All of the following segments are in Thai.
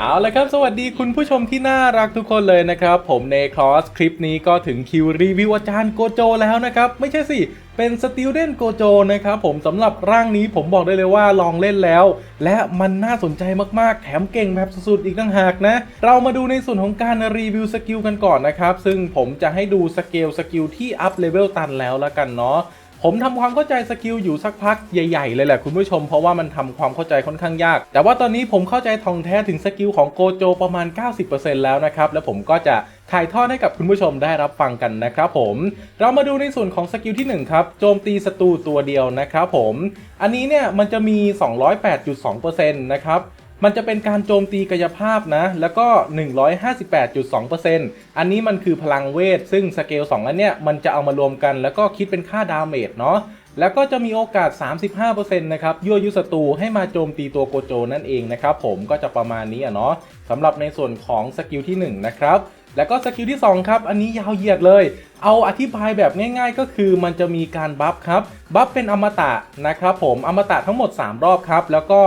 เอาละครับ สวัสดีคุณผู้ชมที่น่ารักทุกคนเลยนะครับ ผมในคลอสคลิปนี้ก็ถึงคิวรีวิวอาจารย์โกโจแล้วนะครับ ไม่ใช่สิ เป็นสติลเดนโกโจนะครับผมสำหรับร่างนี้ผมบอกได้เลยว่าลองเล่นแล้ว และมันน่าสนใจมากๆ แถมเก่งแบบสุดๆอีกต่างหากนะ เรามาดูในส่วนของการรีวิวสกิลกันก่อนนะครับ ซึ่งผมจะให้ดูสเกลสกิลที่อัพเลเวลตันแล้วละกันเนาะ ผมทำความเข้าใจสกิลอยู่สักพักใหญ่ๆ เลยแหละคุณผู้ชมเพราะว่ามันทำความเข้าใจค่อนข้างยาก แต่ว่าตอนนี้ผมเข้าใจทองแท้ถึงสกิลของโกโจประมาณ 90%แล้วนะครับ แล้วผมก็จะถ่ายทอดให้กับคุณผู้ชมได้รับฟังกันนะครับผม เรามาดูในส่วนของสกิลที่ 1 ครับ โจมตีศัตรูตัวเดียวนะครับผม อันนี้เนี่ยมันจะมี 208.2%นะครับ มันจะเป็นการโจมตีกายภาพนะ แล้วก็ 158.2%อันนี้มันคือพลังเวท ซึ่งสเกล2อันเนี้ยมันจะเอามารวมกันแล้วก็คิดเป็นค่าดาเมจเนาะแล้วก็จะมีโอกาส 35%นะครับ ยั่วยุศัตรูให้มาโจมตีตัวโกโจนั่นเองนะครับผมก็จะประมาณนี้อะเนาะสำหรับในส่วนของสกิลที่ 1 นะครับ แล้วก็สกิลที่ 2 ครับ อันนี้ยาวเหยียดเลย เอาอธิบายแบบง่ายๆ ก็คือมันจะมีการบัฟครับ บัฟเป็นอมตะนะครับผม อมตะทั้งหมด 3 รอบครับ แล้วก็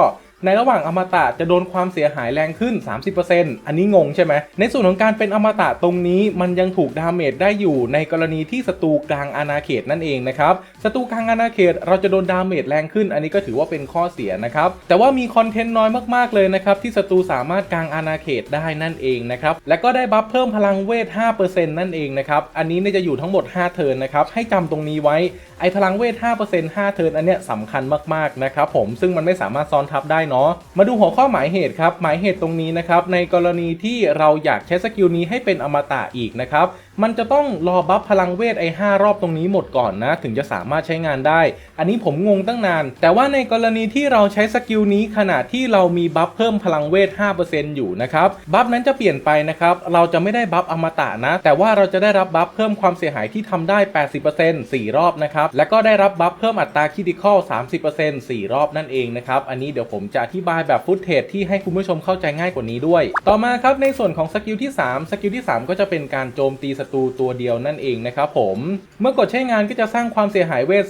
ในระหว่างอมตะจะโดนความเสียหายแรงขึ้น 30%อันนี้งงใช่ไหม ในส่วนของการเป็นอมตะตรงนี้มันยังถูกดาเมจได้อยู่ในกรณีที่ศัตรูกลางอาณาเขตนั่นเองนะครับ ศัตรูกลางอาณาเขตเราจะโดนดาเมจแรงขึ้น อันนี้ก็ถือว่าเป็นข้อเสียนะครับ แต่ว่ามีคอนเทนต์น้อยมากๆเลยนะครับที่ศัตรูสามารถกลางอาณาเขตได้นั่นเองนะครับ และก็ได้บัฟเพิ่มพลังเวท 5%นั่นเองนะครับ อันนี้เนี่ยจะอยู่ทั้งหมด 5 เทิร์นนะครับ ให้จำตรงนี้ไว้ ไอพลังเวท 5% 5 เทิร์นอันเนี้ยสำคัญมากๆนะครับผม ซึ่งมันไม่สามารถซ้อนทับได้เนาะมาดูหัวข้อหมายเหตุครับหมายเหตุตรงนี้นะครับในกรณีที่เราอยากใช้สกิลนี้ให้เป็นอมตะอีกนะครับ มันจะต้องรอบัฟพลังเวทไอ้5รอบตรงนี้หมดก่อนนะ ถึงจะสามารถใช้งานได้ อันนี้ผมงงตั้งนาน แต่ว่าในกรณีที่เราใช้สกิลนี้ขณะที่เรามีบัฟเพิ่มพลังเวท 5%อยู่นะครับ บัฟนั้นจะเปลี่ยนไปนะครับ เราจะไม่ได้บัฟอมตะนะ แต่ว่าเราจะได้รับบัฟเพิ่มความเสียหายที่ทำได้ 80% 4 รอบนะครับ แล้วก็ได้รับบัฟเพิ่มอัตราคิดิคอล 30% 4 รอบนั่นเองนะครับ อันนี้เดี๋ยวผมจะอธิบายแบบฟุตเทจที่ให้คุณผู้ชมเข้าใจง่ายกว่านี้ด้วย ต่อมาครับในส่วนของสกิลที่ 3 สกิลที่ 3 ก็จะเป็นการโจมตีศัตรูตัวเดียวนั่นเองนะครับผม เมื่อกดใช้งานก็จะสร้างความเสียหายเวท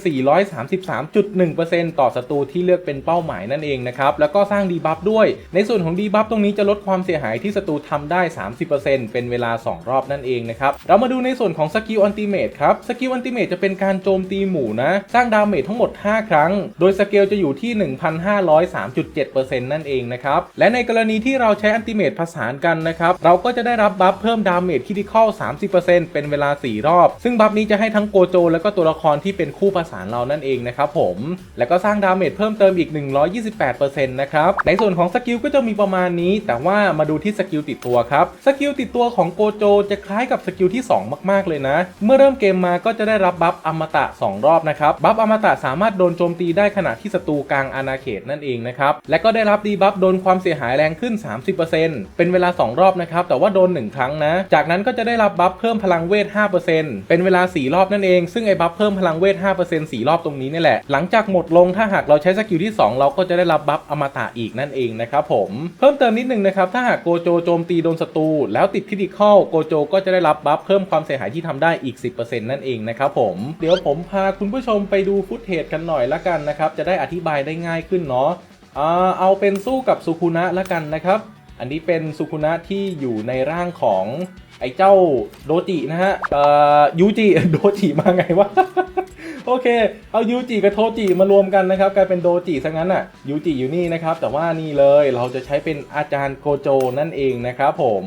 433.1%ต่อศัตรูที่เลือกเป็นเป้าหมายนั่นเองนะครับ แล้วก็สร้างดีบัฟด้วย ในส่วนของดีบัฟตรงนี้จะลดความเสียหายที่ศัตรูทำได้ 30%เป็นเวลา 2 รอบนั่นเองนะครับ เรามาดูในส่วนของสกิลอันติเมตครับ สกิลอันติเมตจะเป็นการโจมตีหมู่นะ สร้างดาเมจทั้งหมด 5 ครั้ง โดยสเกลจะอยู่ที่ 1,503.7%นั่นเองนะครับ และในกรณีที่เราใช้อันติเมตผสานกันนะครับ เราก็จะได้รับบัฟเพิ่มดาเมจคิดิคอล30%เป็นเวลา 4 รอบ ซึ่งบัฟนี้จะให้ทั้งโกโจ แล้วก็ตัวละครที่เป็นคู่ผสานเรานั่นเองนะครับผม แล้วก็สร้างดาเมจเพิ่มเติมอีก 128%นะครับ ในส่วนของสกิลก็จะมีประมาณนี้ แต่ว่ามาดูที่สกิลติดตัวครับ สกิลติดตัวของโกโจ จะคล้ายกับสกิลที่ 2 มาก ๆ เลยนะ เมื่อเริ่มเกมมาก็จะได้รับบัฟอมตะ 2 รอบนะครับ บัฟอมตะสามารถโดนโจมตีได้ขณะที่ศัตรูกลางอาณาเขตนั่นเองนะครับ และก็ได้รับดีบัฟโดนความเสียหายแรงขึ้น 30%เป็นเวลา 2 รอบนะครับ แต่ว่าโดน 1 ครั้งนะ จากนั้นก็จะได้รับบัฟเพิ่มพลังเวท 5%เป็นเวลา 4 รอบนั่นเอง ซึ่งไอ้บัฟเพิ่มพลังเวท 5% 4 รอบตรงนี้นี่แหละ หลังจากหมดลงถ้าหากเราใช้สกิลที่ 2 เราก็จะได้รับบัฟอมตะอีกนั่นเองนะครับผม เพิ่มเติมนิดนึงนะครับ ถ้าหากโกโจโจมตีโดนศัตรูแล้วติดคริติคอลโกโจก็จะได้รับบัฟเพิ่มความเสียหายที่ทำได้อีก 10%นั่นเองนะครับผม เดี๋ยวผมพาคุณผู้ชมไปดูฟุตเทจกันหน่อยละกันนะครับ จะได้อธิบายได้ง่ายขึ้นเนาะอ่าเอาเป็นสู้กับสุคุนะละกันนะครับ อันนี้เป็นสุคุนะที่อยู่ในร่างของ ไอ้เจ้าโดจินะฮะเอ่อยูจิโดจิมาไงวะ โอเค เอายูจิกับโทจิมารวมกันนะครับ กลายเป็นโดจิซะงั้นอะยูจิอยู่นี่นะครับ แต่ว่านี่เลยเราจะใช้เป็นอาจารย์โกโจนั่นเองนะครับผม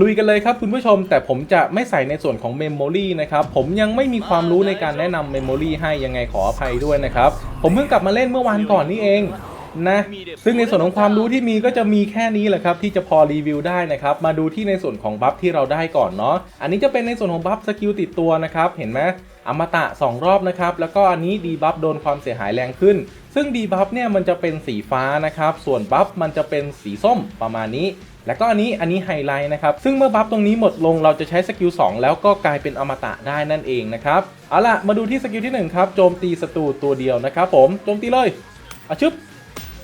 ลุยกันเลยครับคุณผู้ชม แต่ผมจะไม่ใส่ในส่วนของเมมโมรีนะครับ ผมยังไม่มีความรู้ในการแนะนำเมมโมรีให้ยังไงขออภัยด้วยนะครับ ผมเพิ่งกลับมาเล่นเมื่อวานก่อนนี่เอง นะ ซึ่งในส่วนของความรู้ที่มีก็จะมีแค่นี้แหละครับที่จะพอรีวิวได้นะครับ มาดูที่ในส่วนของบัฟที่เราได้ก่อนเนาะ อันนี้จะเป็นในส่วนของบัฟสกิลติดตัวนะครับ เห็นไหมอมตะ 2 รอบนะครับ แล้วก็อันนี้ดีบัฟโดนความเสียหายแรงขึ้น ซึ่งดีบัฟเนี่ยมันจะเป็นสีฟ้านะครับ ส่วนบัฟมันจะเป็นสีส้มประมาณนี้ แล้วก็อันนี้อันนี้ไฮไลท์นะครับ ซึ่งเมื่อบัฟตรงนี้หมดลงเราจะใช้สกิล2แล้วก็กลายเป็นอมตะได้นั่นเองนะครับ เอาล่ะมาดูที่สกิลที่หนึ่งครับโจมตีศัตรูตัวเดียวนะครับผมโจมตีเลยอะชึบ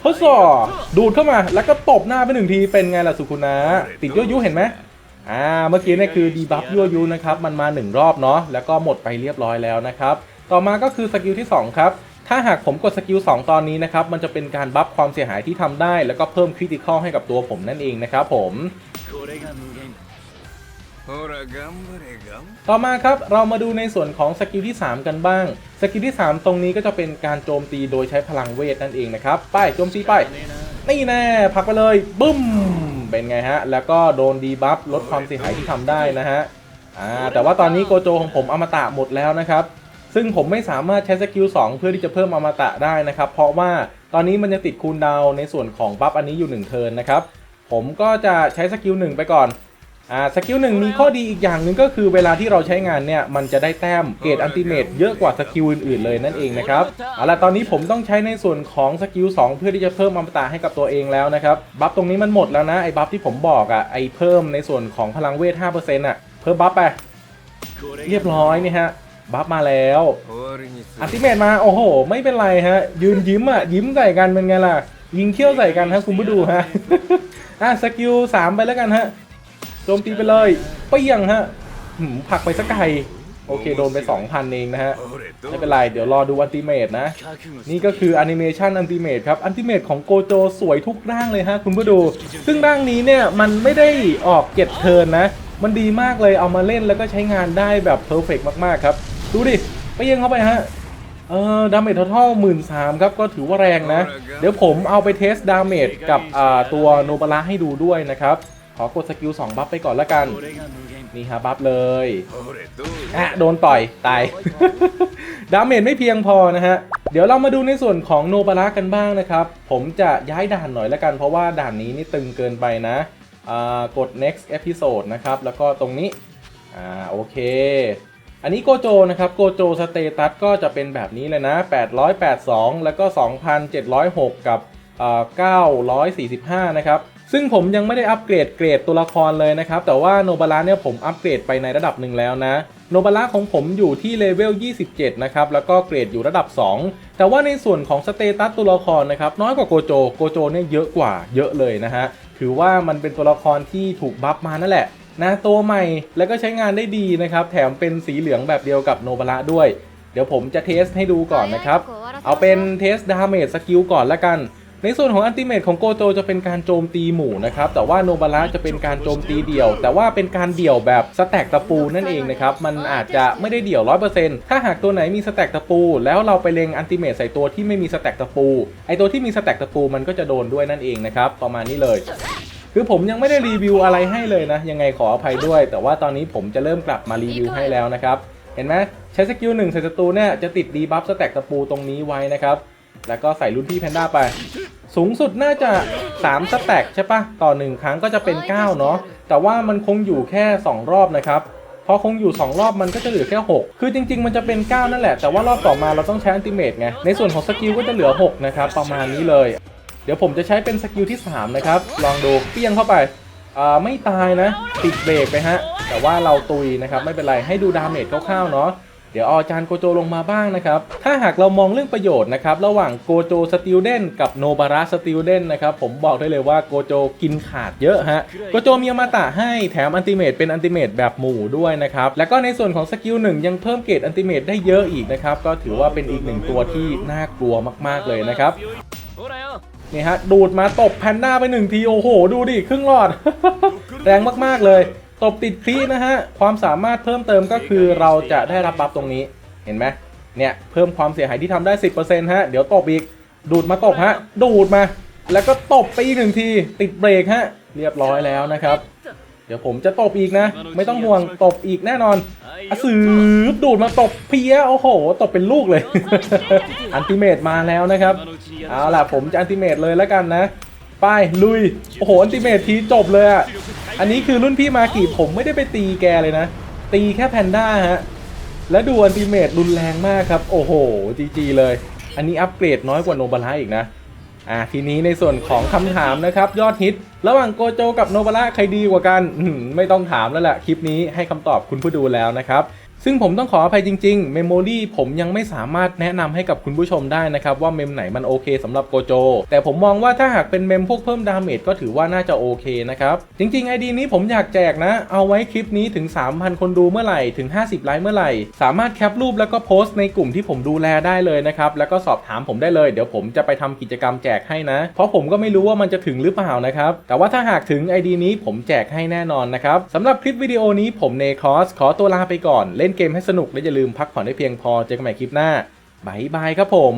ทดสอบดูดเข้ามาแล้วก็ตบหน้าไปหนึ่งทีเป็นไงล่ะสุคุณนะติดยั่วยุเห็นไหมอ่าเมื่อกี้นี่คือดีบัฟยั่วยุนะครับมันมาหนึ่งรอบเนาะแล้วก็หมดไปเรียบร้อยแล้วนะครับต่อมาก็คือสกิลที่สองครับ ถ้าหากผมกดสกิล2ตอนนี้นะครับมันจะเป็นการบัฟความเสียหายที่ทำได้ แล้วก็เพิ่มคริติคอลให้กับตัวผมนั่นเองนะครับผม ต่อมาครับเรามาดูในส่วนของสกิลที่ 3 กันบ้าง สกิลที่ 3 ตรงนี้ก็จะเป็นการโจมตีโดยใช้พลังเวทนั่นเองนะครับ ไปโจมตีไป นี่แน่พักไปเลย บึ้ม เป็นไงฮะ แล้วก็โดนดีบัฟลดความเสียหายที่ทำได้นะฮะ อ่า แต่ว่าตอนนี้โกโจของผมอมตะหมดแล้วนะครับ ซึ่งผมไม่สามารถใช้สกิล2เพื่อที่จะเพิ่มอมตะได้นะครับ เพราะว่าตอนนี้มันจะติดคูณดาวในส่วนของบัฟอันนี้อยู่1เทิร์นนะครับ ผมก็จะใช้สกิล1ไปก่อน สกิลหนึ่งมีข้อดีอีกอย่างหนึ่งก็คือเวลาที่เราใช้งานเนี่ย มันจะได้แต้มเกรดอันติเมตเยอะกว่าสกิลอื่นๆเลยนั่นเองนะครับเอาล่ะตอนนี้ผมต้องใช้ในส่วนของสกิล2เพื่อที่จะเพิ่มอมตะให้กับตัวเองแล้วนะครับ บัฟตรงนี้มันหมดแล้วนะ ไอ้บัฟที่ผมบอกอะ่ะไอ้เพิ่มในส่วนของพลังเวท5%อะ่ะเพิ่มบัฟไปเรียบร้อยนี่ฮะบัฟมาแล้วอันติเมตมาโอ้โห ไม่เป็นไรฮะ ยืนยิ้มอะ่ะยิ้มใส่กันเป็นไงล่ะ ยิงเขี้ยวใส่กันฮะคุณผู้ดูฮะอะสกิล3ไปแล้วกันฮะ โจมตีไปเลยเปี้ยงฮะผักไปสักไก่โอเคโดนไป 2,000 เองนะฮะ ไม่เป็นไร เดี๋ยวรอดูอันติเมทนะ นี่ก็คือแอนิเมชันอันติเมทครับอันติเมทของโกโจสวยทุกร่างเลยฮะคุณผู้ดู ซึ่งร่างนี้เนี่ย มันไม่ได้ออกเก็บเทิร์นนะ มันดีมากเลยเอามาเล่นแล้วก็ใช้งานได้แบบเพอร์เฟกมากๆครับ ดูดิไปยังเข้าไปฮะ เออดาเมจทั้งหมื่นสามครับ ก็ถือว่าแรงนะ เดี๋ยวผมเอาไปเทสดาเมจกับตัวโนบาระให้ดูด้วยนะครับ ขอกดสกิล2บัฟไปก่อนละกัน นี่ฮะบัฟเลยอะโดนต่อย ตาย ดาเมจไม่เพียงพอนะฮะ เดี๋ยวเรามาดูในส่วนของโนบาระกันบ้างนะครับ ผมจะย้ายด่านหน่อยละกัน เพราะว่าด่านนี้นี่ตึงเกินไปนะอ่ากด next episode นะครับ แล้วก็ตรงนี้ อ่า โอเค อันนี้โกโจนะครับ โกโจสเตตัสก็จะเป็นแบบนี้เลยนะ 882 แล้วก็ 2,706 กับ 945 นะครับ ซึ่งผมยังไม่ได้อัปเกรดเกรดตัวละครเลยนะครับ แต่ว่าโนบาระเนี่ยผมอัปเกรดไปในระดับหนึ่งแล้วนะ โนบาระของผมอยู่ที่เลเวล 27 นะครับ แล้วก็เกรดอยู่ระดับ 2 แต่ว่าในส่วนของสเตตัสตัวละครนะครับ น้อยกว่าโกโจ โกโจเนี่ยเยอะกว่าเยอะเลยนะฮะ ถือว่ามันเป็นตัวละครที่ถูกบัฟมานั่นแหละนะตัวใหม่แล้วก็ใช้งานได้ดีนะครับ แถมเป็นสีเหลืองแบบเดียวกับโนบาระด้วย เดี๋ยวผมจะเทสให้ดูก่อนนะครับ เอาเป็นเทสดาเมจสกิลก่อนละกัน ในส่วนของอันติเมตของโกโจจะเป็นการโจมตีหมู่นะครับ แต่ว่าโนบาระจะเป็นการโจมตีเดี่ยว แต่ว่าเป็นการเดี่ยวแบบสแต็กตะปูนั่นเองนะครับ มันอาจจะไม่ได้เดี่ยว 100%ถ้าหากตัวไหนมีสแต็กตะปู แล้วเราไปเล็งอันติเมตใส่ตัวที่ไม่มีสแต็กตะปู ไอตัวที่มีสแต็กตะปูมันก็จะโดนด้วยนั่นเองนะครับ ประมาณนี้เลยคือผมยังไม่ได้รีวิวอะไรให้เลยนะ ยังไงขออภัยด้วย แต่ว่าตอนนี้ผมจะเริ่มกลับมารีวิวให้แล้วนะครับ เห็นไหมใช้สกิลหนึ่งใส่ศัตรูเนี่ยจะติดดีบัฟสแต็กตะปูตรงนี้ไว้นะครับ แล้วก็ใส่รุ่นพี่แพนด้าไป สูงสุดน่าจะ3สแต็กใช่ปะต่อ 1 ครั้งก็จะเป็น 9 เนาะแต่ว่ามันคงอยู่แค่ 2 รอบนะครับพอคงอยู่ 2 รอบมันก็จะเหลือแค่ 6 คือจริง ๆ มันจะเป็น 9 นั่นแหละ แต่ว่ารอบต่อมาเราต้องใช้อันติเมตไง ในส่วนของสกิลก็จะเหลือ 6 นะครับ ประมาณนี้เลย เดี๋ยวผมจะใช้เป็นสกิลที่ 3 นะครับ ลองดูเปี้ยงเข้าไป อ่า ไม่ตายนะ ติดเบรกไปฮะ แต่ว่าเราตุยนะครับ ไม่เป็นไร ให้ดูดาเมจคร่าวๆ เนาะ เดี๋ยวอาจารย์โกโจลงมาบ้างนะครับ ถ้าหากเรามองเรื่องประโยชน์นะครับระหว่างโกโจสติลเดนกับโนบาระสติลเดนนะครับผมบอกได้เลยว่าโกโจกินขาดเยอะฮะโกโจมีอมาตะให้แถมอันติเมตเป็นอันติเมตแบบหมู่ด้วยนะครับแล้วก็ในส่วนของสกิลหนึ่งยังเพิ่มเกรดอันติเมตได้เยอะอีกนะครับก็ถือว่าเป็นอีกหนึ่งตัวที่น่ากลัวมากๆเลยนะครับนี่ฮะดูดมาตบแพนด้าไปหนึ่งทีโอ้โห ดูดิ ครึ่งหลอด แรงมาก ๆ เลย ตบติดพีนะฮะ ความสามารถเพิ่มเติมก็คือเราจะได้รับบัฟตรงนี้ เห็นไหมเนี่ย เพิ่มความเสียหายที่ทำได้ 10%ฮะ เดี๋ยวตบอีก ดูดมาตบฮะ ดูดมา แล้วก็ตบไปอีกหนึ่งที ติดเบรกฮะ เรียบร้อยแล้วนะครับ เดี๋ยวผมจะตบอีกนะ ไม่ต้องห่วง ตบอีกแน่นอนอสืบดูดมาตบเพี้ย โอ้โห ตบเป็นลูกเลย อันติเมตมาแล้วนะครับ เอาล่ะ ผมจะอันติเมตเลยแล้วกันนะ ไป ลุย โอ้โห อันติเมตทีจบเลยอะ อันนี้คือรุ่นพี่มากิผมไม่ได้ไปตีแกเลยนะ ตีแค่แพนด้าฮะ แล้วดูอันติเมตรุนแรงมากครับ โอ้โหจีจีเลย อันนี้อัปเกรดน้อยกว่าโนบาระอีกนะอ่าทีนี้ในส่วนของคำถามนะครับ ยอดฮิต ระหว่างโกโจกับโนบาระใครดีกว่ากันไม่ต้องถามแล้วแหละคลิปนี้ให้คำตอบคุณผู้ดูแล้วนะครับ ซึ่งผมต้องขออภัยจริงๆเมมโมรีผมยังไม่สามารถแนะนำให้กับคุณผู้ชมได้นะครับว่าเมมไหนมันโอเคสำหรับโกโจ แต่ผมมองว่าถ้าหากเป็นเมมพวกเพิ่มดาเมจก็ถือว่าน่าจะโอเคนะครับจริงๆ ID นี้ผมอยากแจกนะ เอาไว้คลิปนี้ถึง 3,000 คนดูเมื่อไหร่ถึง 50ไลค์เมื่อไหร่ สามารถแคปรูปแล้วก็โพสต์ในกลุ่มที่ผมดูแลได้เลยนะครับแล้วก็สอบถามผมได้เลยเดี๋ยวผมจะไปทำกิจกรรมแจกให้นะ เพราะผมก็ไม่รู้ว่ามันจะถึงหรือเปล่านะครับแต่ว่าถ้าหากถึง ID นี้ผมแจกให้แน่นอนนะครับสำหรับคลิปวิดีโอนี้ผมเนคอสขอตัวลาไปก่อนเล่นเกมให้สนุกและอย่าลืมพักผ่อนให้เพียงพอเจอกันใหม่คลิปหน้าบายบายครับผม